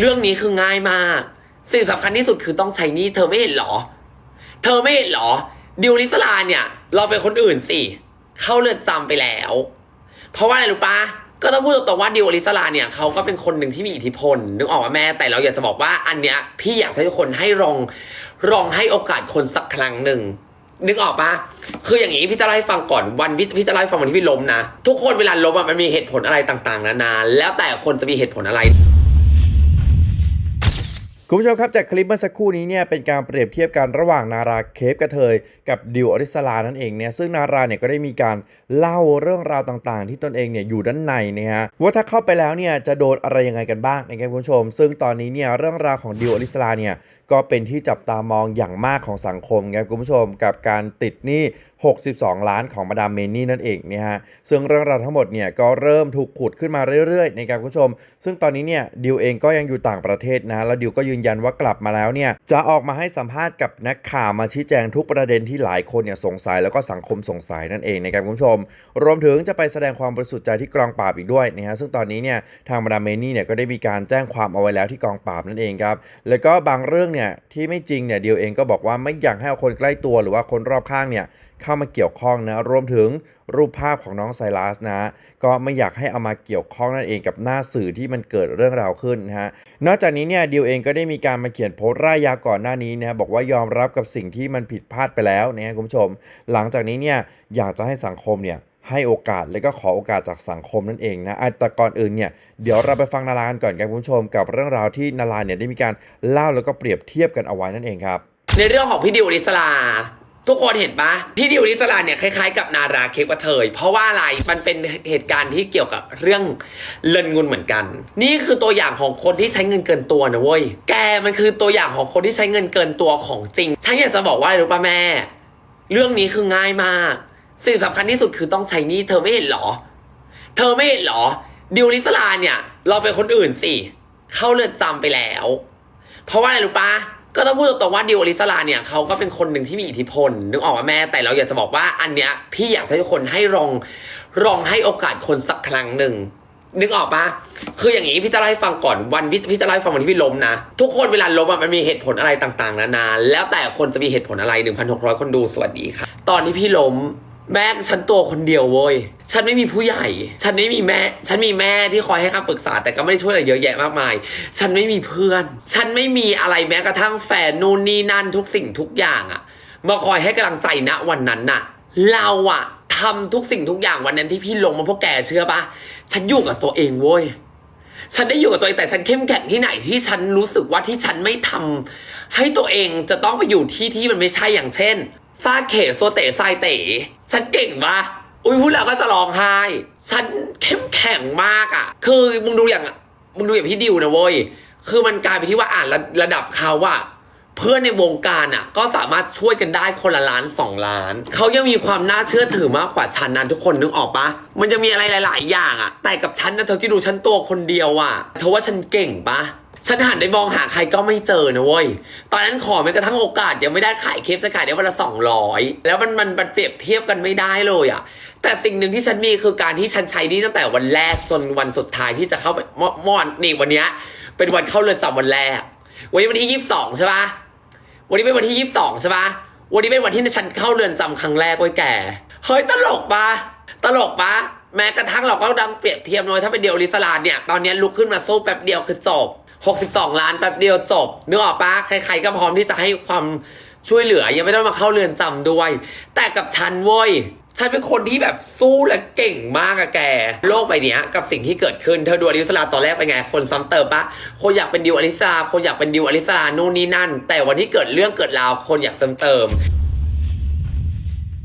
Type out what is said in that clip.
เรื่องนี้คือง่ายมาก สิ่งสำคัญที่สุดคือต้องใช้นี่เธอไม่เห็นเหรอ เธอไม่เห็นเหรอ ดิวลิสลาเนี่ย เราเป็นคนอื่นสิ เข้าเรือนจำไปแล้ว เพราะว่าอะไรรู้ปะก็ต้องพูดตรงๆว่าดิวอลิสลาเนี่ยเขาก็เป็นคนหนึ่งที่มีอิทธิพล นึกออกมาแม่แต่เราอยากจะบอกว่าอันเนี้ย พี่อยากให้ทุกคนให้ลองลองให้โอกาสคนสักครั้งหนึ่งนึกออกปะคืออย่างนี้พี่จะเล่าให้ฟังก่อนวันพี่พี่จะเล่าให้ฟังวันที่พี่ล้มนะ ทุกคนเวลาล้มอะมันมีเหตุผลอะไรต่างๆนานาแล้วแต่คนจะมีเหตุผลอะไร คุณผู้ชมครับจากคลิปเมื่อสักครู่นี้เนี่ยเป็นการเปรียบเทียบกันระหว่างนาราเคปกระเทย กับดิวอริสลานั่นเองเนี่ยซึ่งนาราเนี่ยก็ได้มีการเล่าเรื่องราวต่างๆ ที่ตนเองเนี่ยอยู่ด้านในนะฮะว่าถ้าเข้าไปแล้วเนี่ยจะโดนอะไรยังไงกันบ้างนะครับคุณผู้ชม ซึ่งตอนนี้เนี่ยเรื่องราวของดิวอริสลาเนี่ยก็เป็นที่จับตามองอย่างมากของสังคมครับคุณผู้ชม กับการติดหนี้62 ล้านของมาดามเมนี่นั่นเองนะฮะซึ่งเรื่องราวทั้งหมดเนี่ยก็เริ่มถูกขุดขึ้นมาเรื่อยๆ ในการคุณผู้ชม ซึ่งตอนนี้เนี่ยดิวเองก็ยังอยู่ต่างประเทศนะแล้วดิวก็ยืนยันว่ากลับมาแล้วเนี่ยจะออกมาให้สัมภาษณ์กับนักข่าวมาชี้แจงทุกประเด็นที่หลายคนเนี่ยสงสัยแล้วก็สังคมสงสัยนั่นเองนะครับคุณผู้ชม รวมถึงจะไปแสดงความบริสุทธิ์ใจที่กองปราบอีกด้วยนะฮะซึ่งตอนนี้เนี่ยทางมาดามเมนี่เนี่ยก็ได้มีการแจ้งความเอาไว้แล้วที่กองปราบนั่นเองครับแล้วก็บางเรื่องเนี่ยที่ไม่จริงเนี่ยดิวเองก็บอกว่าไม่อยากให้คนใกล้ตัวหรือว่าคนรอบข้างเนี่ย เข้ามาเกี่ยวข้องนะรวมถึงรูปภาพของน้องไซรัสนะก็ไม่อยากให้เอามาเกี่ยวข้องนั่นเองกับหน้าสื่อที่มันเกิดเรื่องราวขึ้นนะฮะนอกจากนี้เนี่ยดิวเองก็ได้มีการมาเขียนโพสต์ร่ายยาวก่อนหน้านี้นะบอกว่ายอมรับกับสิ่งที่มันผิดพลาดไปแล้วนะฮะคุณผู้ชม หลังจากนี้เนี่ยอยากจะให้สังคมเนี่ยให้โอกาสและก็ขอโอกาสจากสังคมนั่นเองนะแต่ก่อนอื่นเนี่ยเดี๋ยวเราไปฟังนารากันก่อนครับคุณผู้ชม กับเรื่องราวที่นาราเนี่ยได้มีการเล่าแล้วก็เปรียบเทียบกันเอาไว้นั่นเองครับ ในเรื่องของพี่ดิวอลิสลา ทุกคนเห็นปะพี่ดิวอลิสลาเนี่ยคล้ายๆกับนาราเคปกระเทย เพราะว่าอะไรมันเป็นเหตุการณ์ที่เกี่ยวกับเรื่องเลินเงินเหมือนกัน นี่คือตัวอย่างของคนที่ใช้เงินเกินตัวนะเว้ยแกมันคือตัวอย่างของคนที่ใช้เงินเกินตัวของจริงฉันอยากจะบอกว่าอะไรรู้ปะแม่ เรื่องนี้คือง่ายมาก สิ่งสำคัญที่สุดคือต้องใช้หนี่เธอไม่เห็นเหรอ เธอไม่เห็นเหรอดิวลิสลาเนี่ย เราเป็นคนอื่นสิเข้าเรือนจำไปแล้ว เพราะว่าอะไรรู้ปะ ก็ต้องพูดตรงๆว่าดิวอลิสลาเนี่ยเขาก็เป็นคนหนึ่งที่มีอิทธิพล นึกออกมาแม่แต่เราอยากจะบอกว่าอันเนี้ยพี่อยากให้ทุกคนให้ลองลองให้โอกาสคนสักครั้งหนึ่งนึกออกปะคืออย่างนี้พี่จะเล่าให้ฟังก่อนวันพี่พี่จะเล่าให้ฟังวันที่พี่ล้มนะ ทุกคนเวลาล้มอะมันมีเหตุผลอะไรต่างๆ นานาแล้วแต่คนจะมีเหตุผลอะไร 1,600 คนดูสวัสดีค่ะ ตอนที่พี่ล้ม แม่ฉันตัวคนเดียวเว้ย ฉันไม่มีผู้ใหญ่ ฉันไม่มีแม่ ฉันมีแม่ที่คอยให้คำปรึกษา แต่ก็ไม่ได้ช่วยอะไรเยอะแยะมากมาย ฉันไม่มีเพื่อน ฉันไม่มีอะไรแม้กระทั่งแฟนนู่นนี่นั่นทุกสิ่งทุกอย่างอะมาคอยให้กำลังใจณวันนั้นน่ะ เราอะทำทุกสิ่งทุกอย่างวันนั้นที่พี่ลงมาพวกแกเชื่อปะฉันอยู่กับตัวเองเว้ย ฉันได้อยู่กับตัวเองแต่ฉันเข้มแข็งที่ไหนที่ฉันรู้สึกว่าที่ฉันไม่ทำให้ตัวเองจะต้องไปอยู่ที่ที่มันไม่ใช่อย่างเช่น ซาเขโซเตไซเต๋ฉันเก่งปะอุ้ยพูดแล้วก็จะร้องไห้ ฉันเข้มแข็งมากอะ่ะ คือมึงดูอย่างมึงดูอย่างพี่ดิวนะเว้ย คือมันกลายไปที่ว่าอ่านระระดับเขาอะเพื่อนในวงการอะ ก็สามารถช่วยกันได้คนละล้านสองล้าน เขายังมีความน่าเชื่อถือมากกว่าฉันนั้นทุกคนนึกออกปะมันจะมีอะไรหลาย ๆ อย่างอะ แต่กับฉันนะเธอคิดดูฉันตัวคนเดียวอะเธอว่าฉันเก่งปะ ฉันหันไปมองหาใครก็ไม่เจอนะเว้ย ตอนนั้นขอแม้กระทั่งโอกาสยังไม่ได้ขายเคปสกายได้วันละสองร้อยแล้วมันมันมันเปรียบเทียบกันไม่ได้เลยอะแต่สิ่งหนึ่งที่ฉันมีคือการที่ฉันใช้นี่ตั้งแต่วันแรกจนวันสุดท้ายที่จะเข้าไปมอนนี่วันเนี้ย เป็นวันเข้าเรือนจำวันแรก วันนี้วันที่ยี่สิบสองใช่ปะวันนี้เป็นวันที่ยี่สิบสองใช่ปะวันนี้เป็นวันที่ฉันเข้าเรือนจำครั้งแรกเว้ยแก่เฮ้ยตลกปะตลกปะแม้กระทั่งเราก็ดังเปรียบเทียบเลยถ้าเป็นเดียวลิสลาเนี่ยตอนนี้ลุกขึ้นมาสู้แป๊บเดียวคือจบ 62 ล้านแป๊บเดียวจบนึกออกปะใครๆก็พร้อมที่จะให้ความช่วยเหลือ ยังไม่ต้องมาเข้าเรือนจำด้วย แต่กับฉันเว้ยฉันเป็นคนที่แบบสู้และเก่งมากอะแก โลกใบเนี้ยกับสิ่งที่เกิดขึ้น เธอดูอลิสลาตอนแรกเป็นไง คนซ้ำเติมปะคนอยากเป็นดิวอลิสลาคนอยากเป็นดิวอลิสลานู่นนี่นั่น แต่วันที่เกิดเรื่องเกิดราวคนอยากซ้ำเติม